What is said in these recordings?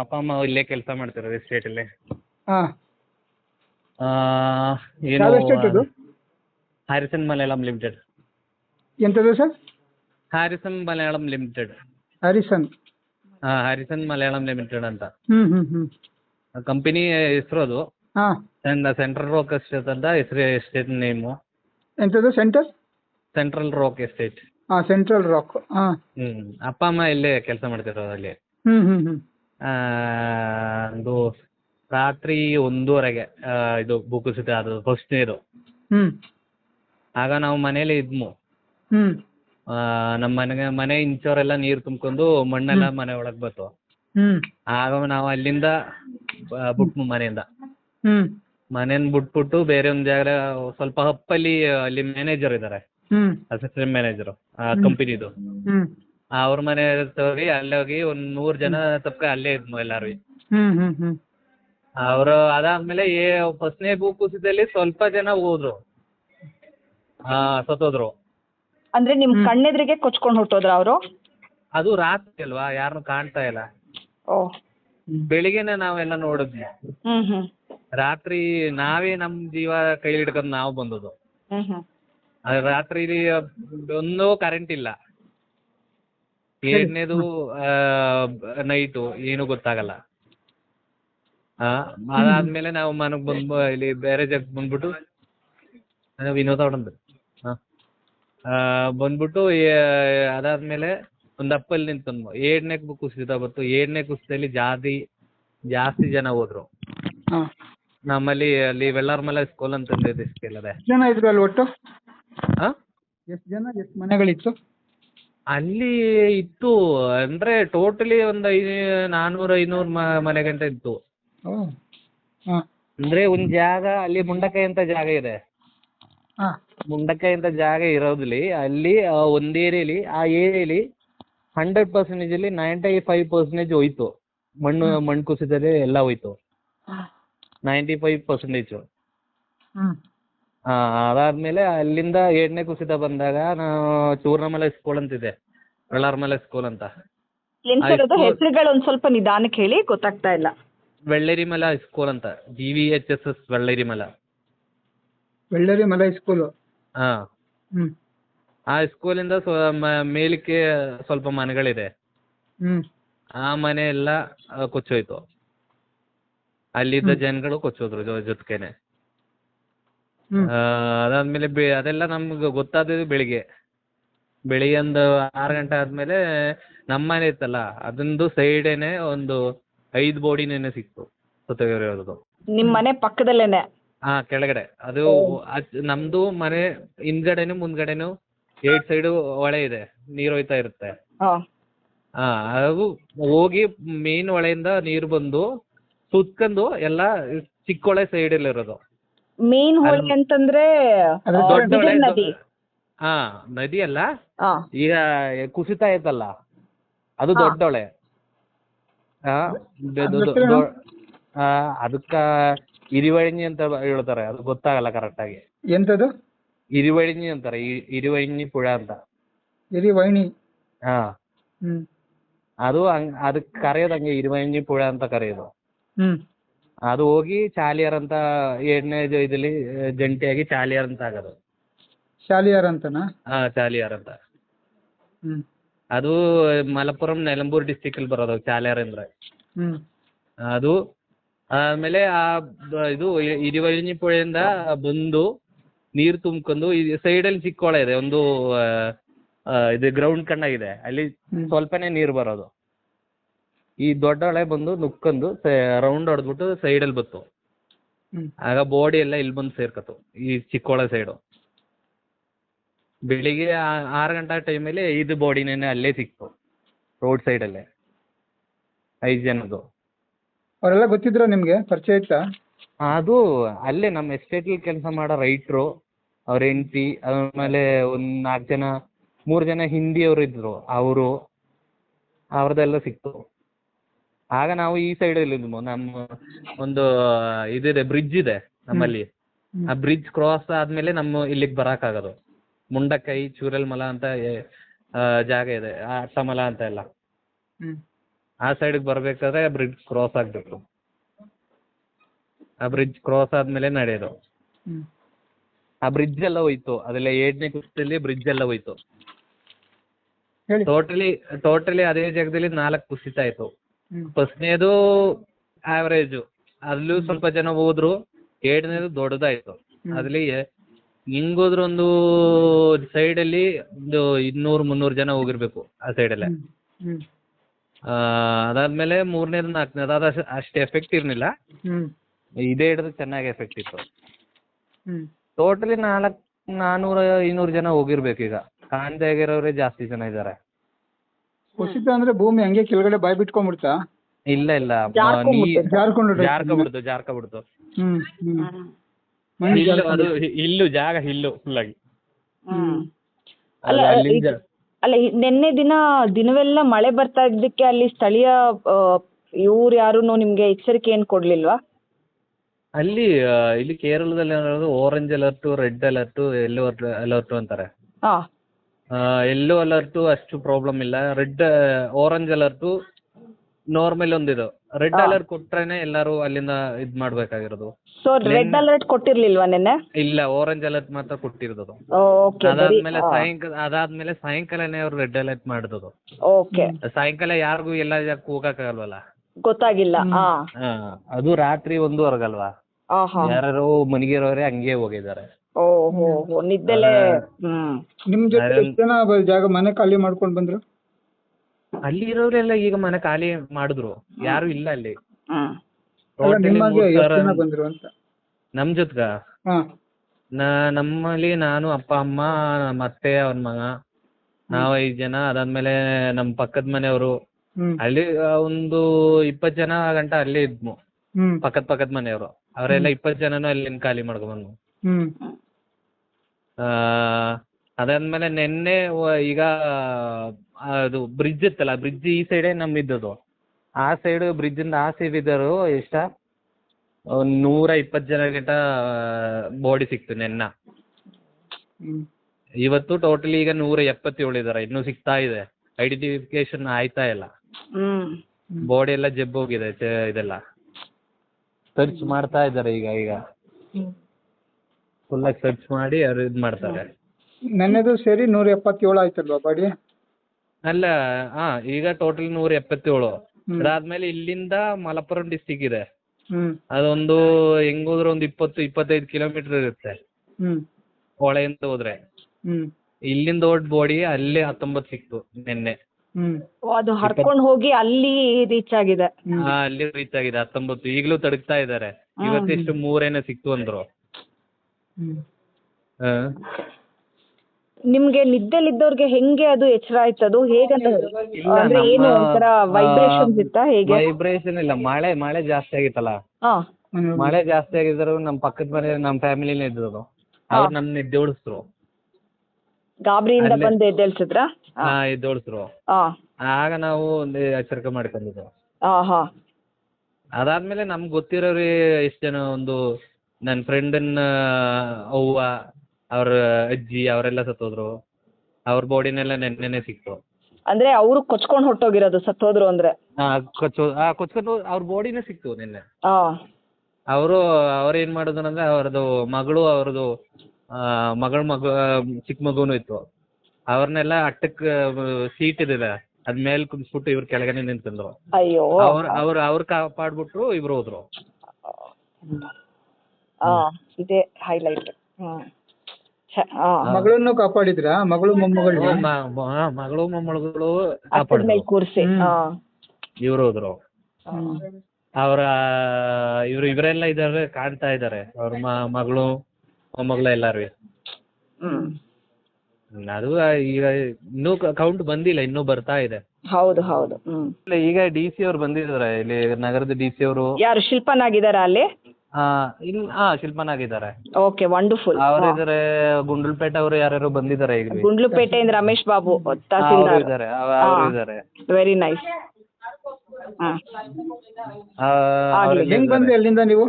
ಅಪ್ಪ ಅಮ್ಮ ಇಲ್ಲೇ ಕೆಲಸ ಮಾಡ್ತಿರೋದು ಎಸ್ಟೇಟಲ್ಲಿ ಹಾಂ. ಏನು ಯಾವ ಅದು ಹ್ಯಾರಿಸನ್ ಮಲಯಾಳಂ ಲಿಮಿಟೆಡ್ ಎಂಥದ್ದು sir? Harrison Malayalam limited Harrison ಹಾಂ ಹ್ಯಾರಿಸನ್ ಮಲಯಾಳಂ ಲಿಮಿಟೆಡ್ ಅಂತ. ಹ್ಞೂ ಹ್ಞೂ ಹ್ಞೂ ಕಂಪನಿ ಹೆಸರು ಅದು. ಹಾಂ. ಸೆಂಟ್ರಲ್ ರಾಕ್ ಎಸ್ಟೇಟ್ ಅಂತ ಹೆಸರು ಎಸ್ಟೇಟ್ ನೇಮು ಎಂಥದ್ದು ಸೆಂಟರ್ ಸೆಂಟ್ರಲ್ ರಾಕ್ ಎಸ್ಟೇಟ್ ಹಾಂ ಸೆಂಟ್ರಲ್ ರಾಕ್ ಹಾಂ. ಹ್ಞೂ ಅಪ್ಪ ಅಮ್ಮ ಇಲ್ಲೇ ಕೆಲಸ ಮಾಡ್ತಿರೋದು ಅಲ್ಲಿ. ಹ್ಞೂ ಹ್ಞೂ ಹ್ಞೂ ಒಂದು ರಾತ್ರಿ ಒಂದೂವರೆಗೆ ಇದು ಭೂಕುಸಿತ ಅದು ಫಸ್ಟ್ನೇದು ಹ್ಞೂ ಆಗ ನಾವು ಮನೇಲಿ ಇದ್ವು ಹ್ಞೂ ಆ, ನಮ್ಮ ಮನೆಗೆ ಮನೆ ಇಂಚವರೆಲ್ಲ ನೀರು ತುಂಬ್ಕೊಂಡು ಮಣ್ಣೆಲ್ಲ ಮನೆ ಒಳಗ್ ಬಂತು. ಹ್ಞೂ ಆಗ ನಾವು ಅಲ್ಲಿಂದ ಬಿಟ್ವು ಮನೆಯಿಂದ. ಹ್ಞೂ ಮನೆಯಿಂದ ಬಿಟ್ಬಿಟ್ಟು ಬೇರೆ ಒಂದು ಜಾಗ ಸ್ವಲ್ಪ ಹಪ್ಪಲ್ಲಿ ಅಲ್ಲಿ ಮ್ಯಾನೇಜರ್ ಇದ್ದಾರೆ ಹ್ಞೂ ಅಸಿಸ್ಟೆಂಟ್ ಮ್ಯಾನೇಜರು ಆ ಕಂಪನಿದು ಹ್ಞೂ ಅವ್ರ ಮನೆ ಹೋಗಿ ಅಲ್ಲೇ ಹೋಗಿ ಒಂದು ನೂರು ಜನ ತಪ್ಪ ಅಲ್ಲೇ ಇದ್ವು ಎಲ್ಲಾರು ಅವ್ರು ಅವರು ಅದಾದ್ಮೇಲೆ ಏ ಫಸ್ಟ್ನೇ ಭೂಕುಸಿತದಲ್ಲಿ ಸ್ವಲ್ಪ ಜನ ಹೋದ್ರು. ಆ ಸತ್ತೋದ್ರು. ಅಂದ್ರೆ ನಿಮ್ ಕಣ್ಣೆದ್ರಿಗೆ ಕೊಚ್ಕೊಂಡು ಹೊರಟೋದ್ರ ಅವರು? ಅದು ರಾತ್ರಿ ಅಲ್ವಾ ಯಾರನ್ನು ಕಾಣ್ತಾ ಇಲ್ಲ. ಓ. ಬೆಳಿಗ್ಗೆನೆ ನಾವೆಲ್ಲ ನೋಡಿದ್ವಿ. ಹ್ಮ್ ಹ್ಮ್. ರಾತ್ರಿ ನಾವೇ ನಮ್ಮ ಜೀವ ಕೈ ಹಿಡ್ಕೊಂಡ್ ನಾವು ಬಂದದ್ದು. ಹ್ಮ್ ಹ್ಮ್. ಅದು ರಾತ್ರಿ ಒಂದು ಕರೆಂಟ್ ಇಲ್ಲ. ಎರಡನೇದು ನೈಟು ಏನು ಗೊತ್ತಾಗಲ್ಲ. ಆ, ಅದಾದ್ಮೇಲೆ ನಾವು ಮನೆಗೆ ಬಂದು ಇಲ್ಲಿ ಬೇರೆ ಜಾಗಕ್ಕೆ ಬಂದ್ಬಿಟ್ಟು ವಿನೋದ ಅವಡಂದು ಹಾಂ ಬಂದ್ಬಿಟ್ಟು ಅದಾದ್ಮೇಲೆ ಒಂದು ಅಪ್ಪಲ್ಲಿ ನಿಂತ್ಕೊಂಡು ಏಳನೇ ಕುಸಿತ ಬಂತು. ಏಳನೇ ಕುಸಿತದಲ್ಲಿ ಜಾಸ್ತಿ ಜಾಸ್ತಿ ಜನ ಹೋದ್ರು. ಹಾಂ. ನಮ್ಮಲ್ಲಿ ಅಲ್ಲಿ ವೆಲ್ಲಾರ್ಮಲ ಸ್ಕೂಲ್ ಅಂತ ಇದೆ ಸ್ಕೂಲ್ ಅದೇ ಜನ ಇದ್ರು ಅಲ್ಲಿ ಒಟ್ಟು? ಹಾಂ ಎಷ್ಟು ಜನ ಎಷ್ಟು ಮನೆಗಳಿತ್ತು? ಅಲ್ಲಿ ಇತ್ತು ಅಂದ್ರೆ ಟೋಟಲಿ ಒಂದು ಐ ನಾನ್ನೂರು ಐನೂರು ಮನೆ ಗಂಟೆ ಇತ್ತು. ಅಂದ್ರೆ ಒಂದ್ ಜಾಗ ಅಲ್ಲಿ ಮುಂಡಕಾಯಿ ಅಂತ ಜಾಗ ಇದೆ. ಮುಂಡಕಾಯಿ ಅಂತ ಜಾಗ ಇರೋದ್ಲಿ ಅಲ್ಲಿ ಒಂದ್ ಏರಿಯಲ್ಲಿ ಆ ಏರಿಯಲ್ಲಿ ಹಂಡ್ರೆಡ್ ಪರ್ಸೆಂಟೇಜಲ್ಲಿ ನೈಂಟಿ ಫೈವ್ ಪರ್ಸೆಂಟೇಜ್ ಹೋಯ್ತು. ಮಣ್ಣು ಮಣ್ಣು ಕುಸಿತದೆ ಎಲ್ಲ ಹೋಯ್ತು. ನೈಂಟಿ ಫೈವ್ ಪರ್ಸೆಂಟೇಜು ಹ್ಞೂ ಅದಾದ್ಮೇಲೆ ಅಲ್ಲಿಂದ ಎರಡನೇ ಕುಸಿತ ಬಂದಾಗ ನಾವು ಚೂರ್ಣಮಲೆ ಸ್ಕೂಲ್ ಅಂತಿದೆ. ವೆಳ್ಳಾರ್ಮಲೆ ಸ್ಕೂಲ್ ಅಂತ. ಏನ್ ಸರ್ ಅದು. ಹೆಸರುಗಳು ಒಂದ್ ಸ್ವಲ್ಪ ನಿಧಾನಕ್ಕೆ ಹೇಳಿ ಗೊತ್ತಾಗ್ತಾ ಇಲ್ಲ. ಬೆಳ್ಳರಿಮಲ ಸ್ಕೂಲ್ ಅಂತ. G V H S S Vellarimala ಮಲ ಮಲೈ ಸ್ಕೂಲು ಹಾಂ. ಹ್ಞೂ ಆ ಸ್ಕೂಲಿಂದ ಇಂದ ಮ- ಮೇಲಕ್ಕೆ ಸ್ವಲ್ಪ ಮನೆಗಳಿದೆ. ಹ್ಞೂ ಆ ಮನೆ ಎಲ್ಲ ಆ, ಕೊಚ್ಚೋಯ್ತು. ಅಲ್ಲಿದ್ದ ಜನಗಳು ಕೊಚ್ಚೋದ್ರು ಜೊ- ಜೊತೆಗೇನೆ. ಹ್ಞೂ ಆ, ಅದಾದ್ಮೇಲೆ ಬೆ ಅದೆಲ್ಲ ನಮ್ಗೆ ಗೊತ್ತಾದದ್ದು ಬೆಳಿಗ್ಗೆ. ಬೆಳಿಗ್ಗೆ ಒಂದು ಆರು ಗಂಟೆ ಆದಮೇಲೆ ನಮ್ಮ ಮನೆ ಇತ್ತಲ್ಲ ಅದೊಂದು ಸೈಡೇನೆ ಒಂದು ಐದು ಬೋಡಿನೇನೆ ಸಿಕ್ತು ಸತ್ತೋಗಿರೋದು ನಿಮ್ಮ ಮನೆ ಪಕ್ಕದಲ್ಲೇನೆ? ಹಾ ಕೆಳಗಡೆ. ಅದು ಅದ್- ನಮ್ದು ಮನೆ ಹಿಂದ್ಗಡೆನು ಮುಂದ್ಗಡೆನು ಏಟ್ ಸೈಡು ಹೊಳೆ ಇದೆ ನೀರು ಹೋಯ್ತಾ ಇರುತ್ತೆ. ಹಾ. ಹಾ ಅದು ಹೋಗಿ ಮೇನ್ ಹೊಳೆಯಿಂದ ನೀರು ಬಂದು ಸುತ್ಕೊಂಡು ಎಲ್ಲ ಚಿಕ್ಕ ಹೊಳೆ ಸೈಡಲ್ಲಿ ಇರೋದು. ಮೇನ್ ಹೋಳಿ ಅಂತಂದ್ರೆ ಅದು ದೊಡ್ಡ ಹೊಳೆ ನದಿ. ಹಾ ನದಿ ಅಲ್ಲ? ಈಗ ಕುಸಿತ ಐತಲ್ಲ ಅದು ಹಾ. ದೊಡ್ಡ ಹೊಳೆ ಆ, ದ- ದ- ದ- ದೊ- ಆ, ಅದಕ್ಕ ಇರಿವಳಿಣಿ ಅಂತ ಹೇಳ್ತಾರೆ ಅದು ಗೊತ್ತಾಗಲ್ಲ ಕರೆಕ್ಟಾಗಿ ಎಂತದು? ಇರಿವಳಿಣಿ ಅಂತಾರೆ ಇರಿವಳಿಣಿ ಪುಳ ಅಂತ. ಎರಿ ವೈಣಿ ಹಾ ಅದು ಹಂಗ್ ಅದಕ್ಕೆ ಕರೆಯೋದು ಹಂಗೆ ಹಿರಿವಳಿನಿ ಪುಳ ಅಂತ ಕರೆಯೋದು. ಹ್ಞೂ ಅದು ಹೋಗಿ ಚಾಲಿಯರ್ ಅಂತ ಎರಡನೇ ಇದರಲ್ಲಿ ಜಂಟಿಯಾಗಿ ಚಾಲಿಯರ್ ಅಂತ ಆಗೋದು. ಶಾಲಿಯಾರ್ ಅಂತನಾ? ಹಾ ಚಾಲಿಯರ್ ಅಂತ. ಹ್ಞೂ ಅದು ಮಲಪ್ಪುರಂ ನೆಲಂಬೂರು ಡಿಸ್ಟಿಕಲ್ಲಿ ಬರೋದು ಚಾಲಿಯರ್ ಅಂದ್ರೆ. ಹ್ಞೂ ಅದು ಆಮೇಲೆ ಆ ಬ- ಇದು ಹಿರಿವಳಿನಿ ಪುಳೆಯಿಂದ ಬಂದು ನೀರು ತುಂಬ್ಕೊಂಡು ಈ ಸೈಡಲ್ಲಿ ಚಿಕ್ಕ ಇದೆ ಒಂದು ಆ, ಆ, ಇದು ಗ್ರೌಂಡ್ ಕಣ್ಣಾಗಿದೆ. ಅಲ್ಲಿ ಹ್ಮ್. ಸ್ವಲ್ಪನೇ ನೀರು ಬರೋದು. ಈ ದೊಡ್ಡ ಹಳೆ ಬಂದು ನುಕ್ಕಂದು ರೌಂಡ್ ಹೊಡೆದ್ಬಿಟ್ಟು ಸೈಡಲ್ಲಿ ಬತ್ತು. ಆಗ ಬಾಡಿ ಎಲ್ಲ ಇಲ್ಲಿ ಬಂದು ಸೇರ್ಕತ್ತು ಈ ಚಿಕ್ಕೋಳ ಸೈಡು ಬೆಳಿಗ್ಗೆ ಆರು ಗಂಟೆ ಟೈಮಲ್ಲಿ ಇದು ಬಾಡಿನೇ ಅಲ್ಲೇ ಸಿಕ್ತು ರೋಡ್ ಸೈಡಲ್ಲೇ ಐದು ಜನದು ಅವರೆಲ್ಲ ಗೊತ್ತಿದ್ರ ನಿಮಗೆ? ಪರಿಚಯ ಇತ್ತಾ? ಅದು ಅಲ್ಲೇ ನಮ್ಮ ಎಸ್ಟೇಟಲ್ಲಿ ಕೆಲಸ ಮಾಡೋ ರೈಟ್ರು ಅವ್ರ ಹೆಂಡತಿ ಆಮೇಲೆ ಒಂದು ನಾಲ್ಕು ಜನ ಮೂರು ಜನ ಹಿಂದಿಯವರು ಇದ್ದರು ಅವರು ಅವ್ರದ್ದೆಲ್ಲ ಸಿಕ್ತು. ಆಗ ನಾವು ಈ ಸೈಡಲ್ಲಿ ನಮ್ಮ ಒಂದು ಇದಿದೆ ಬ್ರಿಡ್ಜ್ ಇದೆ ನಮ್ಮಲ್ಲಿ. ಆ ಬ್ರಿಡ್ಜ್ ಕ್ರಾಸ್ ಆದಮೇಲೆ ನಮ್ಮ ಇಲ್ಲಿಗೆ ಬರೋಕ್ಕಾಗೋದು ಮುಂಡಕೈ ಚೂರಲ್ಮಲ ಅಂತ ಆ, ಜಾಗ ಇದೆ. ಅಟ್ಟಮಲ ಅಂತ ಎಲ್ಲ. ಆ ಸೈಡಿಗೆ ಬರಬೇಕಾದ್ರೆ ಬ್ರಿಡ್ಜ್ ಕ್ರಾಸ್ ಆಗಬೇಕು. ಆ ಬ್ರಿಡ್ಜ್ ಕ್ರಾಸ್ ಆದಮೇಲೆ ನಡೆಯೋದು. ಆ ಬ್ರಿಡ್ಜ್ ಎಲ್ಲ ಹೋಯ್ತು. ಅದೆಲ್ಲ ಏಳನೇ ಕುಸಿತಲ್ಲಿ ಬ್ರಿಡ್ಜ್ ಎಲ್ಲ ಹೋಯ್ತು. ಟೋಟಲಿ ಟೋಟಲಿ ಅದೇ ಜಾಗದಲ್ಲಿ ನಾಲ್ಕು ಕುಸಿತ ಆಯಿತು. ಫಸ್ಟ್ನೇದು ಆವ್ರೇಜು ಅಲ್ಲೂ ಸ್ವಲ್ಪ ಜನ ಹೋದ್ರು ಎರಡನೇದು ದೊಡ್ಡದಾಯ್ತು. ಅಲ್ಲಿ ಇಂಗ್ ಹಿಂಗೋದ್ರು ಒಂದು ಸೈಡಲ್ಲಿ ಒಂದು ಇನ್ನೂರು ಮುನ್ನೂರು ಜನ ಹೋಗಿರ್ಬೇಕು ಆ ಸೈಡಲ್ಲೇ. ಅದಾದ್ಮೇಲೆ ಮೂರನೇದು ನಾಲ್ಕನೇದು ಅದು ಅಷ್ಟು ಎಫೆಕ್ಟ್ ಇರಲಿಲ್ಲ. ಇದೆ ಹಿಡಿದು ಚೆನ್ನಾಗಿ ಎಫೆಕ್ಟ್ ಇತ್ತು. ಟೋಟಲಿ ನಾಲ್ಕು ನಾನ್ನೂರು ಐನೂರು ಜನ ಹೋಗಿರ್ಬೇಕು ಈಗ ಕಾಣದೇ ಆಗಿರೋರೇ ಜಾಸ್ತಿ ಜನ ಇದ್ದಾರೆ. ಕುಸಿತ ಅಂದ್ರೆ ಭೂಮಿ ಹಂಗೆ ಕೆಳಗಡೆ ಬಾಯ್ ಬಿಟ್ಕೊಂಡ್ಬಿಡ್ತಾ? ಇಲ್ಲ ಇಲ್ಲ. ಜಾರ್ಕೊಂಡ್ಬಿಡ್ತು. ಜಾರ್ಕೊಂಡು ಜಾರ್ಕೊಬಿಡ್ತು ಜಾರ್ಕೊಬಿಡ್ತು ಹ್ಮ್ ಹ್ಮ್. ಮಣ್ಣು ಹಿಲ್ಲು ಜಾರ್ಕೊಂಡು. ಅದು ಹಿ- ಹಿಲ್ಲು ಜಾಗ ಹಿಲ್ಲು ಫುಲ್ಲಾಗಿ ಹ್ಮ್. ಅಲ್ಲ ಅಲ್ಲಿಂದ ಇದು- ಅಲ್ಲ ಈ ನಿನ್ನೆ ದಿನ ದಿನವೆಲ್ಲ ಮಳೆ ಬರ್ತಾ ಇದ್ದಕ್ಕೆ ಅಲ್ಲಿ ಸ್ಥಳೀಯ ಇವ್ರು ಯಾರು ನಿಮ್ಗೆ ಎಚ್ಚರಿಕೆ ಏನ್ ಕೊಡ್ಲಿಲ್ವಾ? ಅಲ್ಲಿ ಆ, ಇಲ್ಲಿ ಕೇರಳದಲ್ಲಿ ಏನಾದ್ರು orange alert red alert yellow alert ಅಂತಾರೆ. ಹಾ ಯೆಲ್ಲೋ ಅಲರ್ಟು ಅಷ್ಟು ಪ್ರಾಬ್ಲಮ್ ಇಲ್ಲ. ರೆಡ್ ಆರೆಂಜ್ ಅಲರ್ಟು ನಾರ್ಮಲ್ ಒಂದಿದು ರೆಡ್ ಹಾ. ಅಲರ್ಟ್ ಕೊಟ್ರೇನೆ ಎಲ್ಲರೂ ಅಲ್ಲಿಂದ ಇದ್ ಮಾಡ್ಬೇಕಾಗಿರೋದು. ಸೊ ರೆಡ್ ಅಲರ್ಟ್ ಕೊಟ್ಟಿರ್ಲಿಲ್ವಾ ನೆನ್ನೆ? ಇಲ್ಲ ಆರೆಂಜ್ ಅಲರ್ಟ್ ಮಾತ್ರ ಕೊಟ್ಟಿರೋದು. ಓಕೆ ಅದಾದ್ಮೇಲೆ ಸಾಯಂಕಾಲ ಅದಾದ್ಮೇಲೆ ಸಾಯಂಕಾಲನೇ ಅವ್ರು ರೆಡ್ ಅಲರ್ಟ್ ಮಾಡಿದ್ರು ಓಕೆ ಸಾಯಂಕಾಲ ಯಾರಿಗೂ ಎಲ್ಲ ಜಾಗಕ್ಕೂ ಹೋಗಕ್ಕಾಗಲ್ವಲ್ಲ? ಗೊತ್ತಾಗಿಲ್ಲ ಆ ಹಾ. ಅದು ರಾತ್ರಿ ಒಂದೂವರೆಗಲ್ವಾ? ಆಹಾ. ಯಾರು ಮನೆಗಿರೋರೆ ಹಂಗೆ ಹೋಗಿದ್ದಾರೆ. ಓ ಹೋ ಹೋ ನಿದ್ದೆಲೆ ಹ್ಮ್. ನಿಮ್ ಜೊತೆ ಎಷ್ಟು ಜನ ಬ- ಜಾಗ ಮನೆ ಖಾಲಿ ಮಾಡ್ಕೊಂಡ್ ಬಂದ್ರು? ಅಲ್ಲಿ ಇರೋರೆಲ್ಲ ಈಗ ಮನೆ ಖಾಲಿ ಮಾಡಿದ್ರು. ಯಾರು ಇಲ್ಲ ಅಲ್ಲಿ. ಹ್ಮ್. ಅಲ್ಲ Totally ನಿಮ್ಮಾಗೆ ಮೂರ್ ಎಷ್ಟು ಸಾವಿರ ಜನ ಬಂದ್ರು ಅಂತ? ನಮ್ ಜೊತ್ಗ? ಹಾ. ನಾ ನಮ್ಮಲ್ಲಿ ನಾನು ಅಪ್ಪ ಅಮ್ಮ ನಮ್ಮ ಅತ್ತೆ ಅವ್ರ ಮಗ. ನಾವ್ ಐದ್ ಜನ ಅದಾದ್ಮೇಲೆ ನಮ್ ಪಕ್ಕದ ಮನೆಯವರು. ಹ್ಮ್. ಅಲ್ಲಿ ಆ, ಒಂದು ಇಪ್ಪತ್ ಜನ ಗಂಟ ಅಲ್ಲೇ ಇದ್ವು ಹ್ಮ್. ಪಕ್ಕದ ಪಕ್ಕದ ಮನೆಯವರು. ಅವರೆಲ್ಲ ಇಪ್ಪತ್ ಜನನು ಅಲ್ಲಿ ಖಾಲಿ ಮಾಡ್ಕೊಂಡ್ ಬಂದ್ವು ಆ, ಅದಾದ್ಮೇಲೆ ನಿನ್ನೆ ವ- ಈಗ ಅದು ಬ್ರಿಡ್ಜ್ ಇತ್ತಲ್ಲ ಬ್ರಿಡ್ಜ್ ಈ ಸೈಡೇ ನಮ್ಮಿದ್ದದು ಆ ಸೈಡ್ ಬ್ರಿಡ್ಜಿಂದ ಆ ಸೈಡ್ ಇದ್ದರು ಎಷ್ಟ? ಒಂದ್ ನೂರ ಇಪ್ಪತ್ತು ಜನ ಗಂಟ ಬಾಡಿ ಸಿಕ್ತು ನೆನ್ನ. ಇವತ್ತು ಟೋಟಲಿ ಈಗ ನೂರ ಎಪ್ಪತ್ತೇಳು ಇದಾರೆ ಇನ್ನೂ ಸಿಗ್ತಾ ಇದೆ. ಐಡೆಂಟಿಫಿಕೇಶನ್ ಆಯ್ತಾ ಇಲ್ಲ. ಬಾಡಿ ಎಲ್ಲ ಜಬ್ಬ್ ಹೋಗಿದೆ ಇದೆಲ್ಲ. ಸರ್ಚ್ ಮಾಡ್ತಾ ಇದ್ದಾರೆ ಈಗ ಈಗ. ಫುಲ್ಲಾಗಿ ಸರ್ಚ್ ಮಾಡಿ ಅವ್ರು ಇದು ಮಾಡ್ತಾರೆ. ನೆನ್ನೆದು ಸೇರಿ ನೂರ ಎಪ್ಪತ್ತೇಳು ಆಯ್ತಲ್ವಾ ಬಾಡಿ? ಅಲ್ಲ ಹಾ ಈಗ ಟೋಟಲ್ ನೂರ ಎಪ್ಪತ್ತೇಳು. ಅದಾದ್ಮೇಲೆ ಇಲ್ಲಿಂದ ಮಲಪ್ಪುರಂ ಡಿಸ್ಟಿಕ್ ಇದೆ. ಹ್ಮ್. ಅದೊಂದು ಹೆಂಗ್ ಹೋದ್ರೆ ಒಂದು ಇಪ್ಪತ್ತು ಇಪ್ಪತ್ತೈದು ಕಿಲೋಮೀಟರ್ ಇರುತ್ತೆ. ಹ್ಮ್. ಹೊಳೆಯಿಂದ ಹೋದ್ರೆ. ಹ್ಮ್. ಇಲ್ಲಿಂದ ದೊಡ್ಡ ಬಾಡಿ ಅಲ್ಲೇ ಹತ್ತೊಂಬತ್ತು ಸಿಕ್ತು ನಿನ್ನೆ. ಹ್ಮ್. ಓ, ಅದು ಹರ್ಕೊಂಡು ಹೋಗಿ ಅಲ್ಲಿ ರೀಚ್ ಆಗಿದೆ. ಹಾ ಅಲ್ಲಿ ರೀಚ್ ಆಗಿದೆ ಹತ್ತೊಂಬತ್ತು. ಈಗಲೂ ತಡಕ್ತಾ ಇದ್ದಾರೆ ಇವತ್ತೆಷ್ಟು ಮೂರೇನೆ ಸಿಕ್ತು ಅಂದ್ರು. ನಿಮ್ಗೆ ನಿದ್ದೆಲಿದ್ದವ್ರಿಗೆ ಹೆಂಗೆ ಅದು ಎಚ್ಚರ ಆಯ್ತದು ಹೇಗಂತ ಇಲ್ಲ, ಅಂದ್ರೆ ಏನು ನಮ್ಮ, ಒಂಥರ ವೈಬ್ರೇಷನ್ಸ್ ಇತ್ತಾ ಹೇಗೆ? ವೈಬ್ರೇಷನ್ ಇಲ್ಲ. ಮಳೆ ಮಳೆ ಜಾಸ್ತಿ ಆಗಿತ್ತಲ್ಲ? ಹಾ. ಮಳೆ ಜಾಸ್ತಿ ಆಗಿದ್ರು ನಮ್ಮ ಪಕ್ಕದ ಮನೆ ನಮ್ಮ ಫ್ಯಾಮಿಲಿನೇ ಇದ್ದದು ಅವ್ರು ನಮ್ ನಿದ್ದೆ ಓಡಿಸ್ರು. ಗಾಬರಿಯಿಂದ ಅಲ್ಲೇ. ಬಂದು ಎದ್ದೇಳ್ಸಿದ್ರಾ ಹಾ. ಎದ್ದು ಹಾ. ಆಗ ನಾವು ಒಂದು ಎಚ್ಚರಿಕೆ ಮಾಡ್ಕೊಂಡಿದ್ದೆವು. ಹಾ ಹಾ ಅದಾದ್ಮೇಲೆ ನಮ್ಗೆ ಗೊತ್ತಿರೋರಿ ಎಷ್ಟು ಜನ ಒಂದು ನನ್ನ ಫ್ರೆಂಡನ್ನ ಅವ್ವ ಅವ್ರ ಅಜ್ಜಿ ಅವರೆಲ್ಲ ಸತ್ತೋದ್ರು. ಅವ್ರ ಬಾಡಿನೆಲ್ಲ ನೆನ್ನೆನೆ ಸಿಕ್ತು. ಅಂದ್ರೆ ಅವರು ಕೊಚ್ಕೊಂಡ್ ಹೊಟ್ಟೋಗಿರೋದು ಸತ್ತೋದ್ರು ಅಂದ್ರೆ? ಆ ಕೊಚ್ಚು ಆ ಕೊಚ್ಕೊಂಡು ಅವ್ರ ಬಾಡಿನೇ ಸಿಕ್ತು ನಿನ್ನೆ. ಆ. ಅವರು ಅವರು ಏನು ಮಾಡಿದ್ರು ಅಂದ್ರೆ ಅವ್ರದ್ದು ಮಗಳು ಅವ್ರದ್ದು ಮಗಳ ಮಗ ಚಿಕ್ಕ ಮಗುನೂ ಇತ್ತು. ಅವ್ರನ್ನೆಲ್ಲ ಅಟ್ಟಕ್ಕೆ ಸೀಟ್ ಇದೆ ಅದ್ ಮೇಲೆ ಕುಂದ್ಸ್ಬಿಟ್ಟು ಇವ್ರು ಕೆಳಗನೆ ನಿಂತಂದ್ರು ಅಯ್ಯೋ. ಅವ್ರ ಅವ್ರ ಅವ್ರ ಕಾಪಾಡ್ಬಿಟ್ರು ಇವ್ರು ಹೋದ್ರು. ಹಾ ಇದೇ ಹೈಲೈಟ್ ಹ್ಮ್. ಮಗಳನ್ನು ಕಾಪಾಡಿದ್ರಾ? ಮಗಳು ಮೊಮ್ಮಗಳನ್ನ ಮ- ಮ- ಮಗಳು ಮೊಮ್ಮಗಳು ಕೂರ್ಸಿ. ಇವ್ರು ಹೋದ್ರು. ಅವ್ರ ಇವ್ರು ಇವರೆಲ್ಲ ಇದಾರೆ ಕಾಣ್ತಾ ಇದಾರೆ ಅವ್ರ ಮಗಳು ಮೊಮ್ಮಗಳು ಎಲ್ಲಾರು ಹ್ಮ್. ಅದು ಈಗ ಇನ್ನೂ ಕೌಂಟ್ ಬಂದಿಲ್ಲ ಇನ್ನೂ ಬರ್ತಾ ಇದೆ. ಹೌದು ಹೌದು. ಈಗ ಡಿ ಸಿ ಅವ್ರು ಬಂದಿದ್ದಾರೆ ಇಲ್ಲಿ ನಗರದ ಡಿ ಸಿ ಅವರು. ಯಾರು ಶಿಲ್ಪನಾಗಿದಾರ ಅಲ್ಲಿ? ಆ ಇಲ್ಲಿ ಹಾ ಶಿಲ್ಪನಾಗಿದ್ದಾರೆ. ಓಕೆ ವಂಡರ್ಫುಲ್ ಅವರಿದ್ದಾರೆ ಗುಂಡ್ಲುಪೇಟೆ ಅವರು ಯಾರ್ಯಾರು ಬಂದಿದ್ದಾರೆ ಈಗ ಗುಂಡ್ಲುಪೇಟೆಯಿಂದ ರಮೇಶ್ ಬಾಬು ಅವರು ತಹಸೀಲ್ದಾರ್ ಇದ್ದಾರೆ ಅವರು ಇದ್ದಾರೆ ವೆರಿ ನೈಸ್ ಹಾ. ಆಗ್ಲಿ. ಹೆಂಗ್. ಬಂದ್ರಿ ಅಲ್ಲಿಂದ ನೀವು?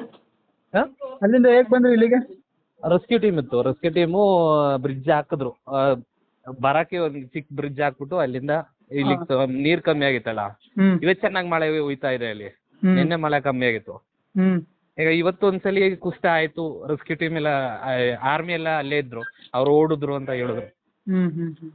ಅಲ್ಲಿಂದ ಹೇಗ್ ಬಂದ್ರಿ ಇಲ್ಲಿಗೆ? ರೆಸ್ಕ್ಯೂ ಟೀಮ್ ಇತ್ತು ರೆಸ್ಕ್ಯೂ ಟೀಮು ಬ್ರಿಡ್ಜ್ ಹಾಕಿದ್ರು. ಆ, ಬರಕ್ಕೆ ಒಂದು ಚಿಕ್ಕ ಬ್ರಿಡ್ಜ್ ಹಾಕ್ಬಿಟ್ಟು ಅಲ್ಲಿಂದ ಇಲ್ಲಿ ನೀರ್ ಕಮ್ಮಿ ಆಗಿತ್ತಲ್ಲ? ಹ್ಮ್. ಇವತ್ತು ಚೆನ್ನಾಗಿ ಮಳೆ ಹುಯ್ತಾ ಇದೆ ಅಲ್ಲಿ. ಹ್ಮ್. ನಿನ್ನೆ ಮಳೆ ಕಮ್ಮಿ ಆಗಿತ್ತು. ಹ್ಮ್. ಈಗ ಇವತ್ತು ಒಂದ್ಸಲಿ ಕುಸಿತ ಆಯ್ತು ರೆಸ್ಕ್ಯೂ ಟೀಮ್ ಎಲ್ಲ ಆರ್ಮಿ ಎಲ್ಲ ಅಲ್ಲೇ ಇದ್ರು, ಅವ್ರು ಓಡಿದ್ರು ಅಂತ ಹೇಳಿದ್ರು. ಹ್ಮ್ ಹ್ಮ್.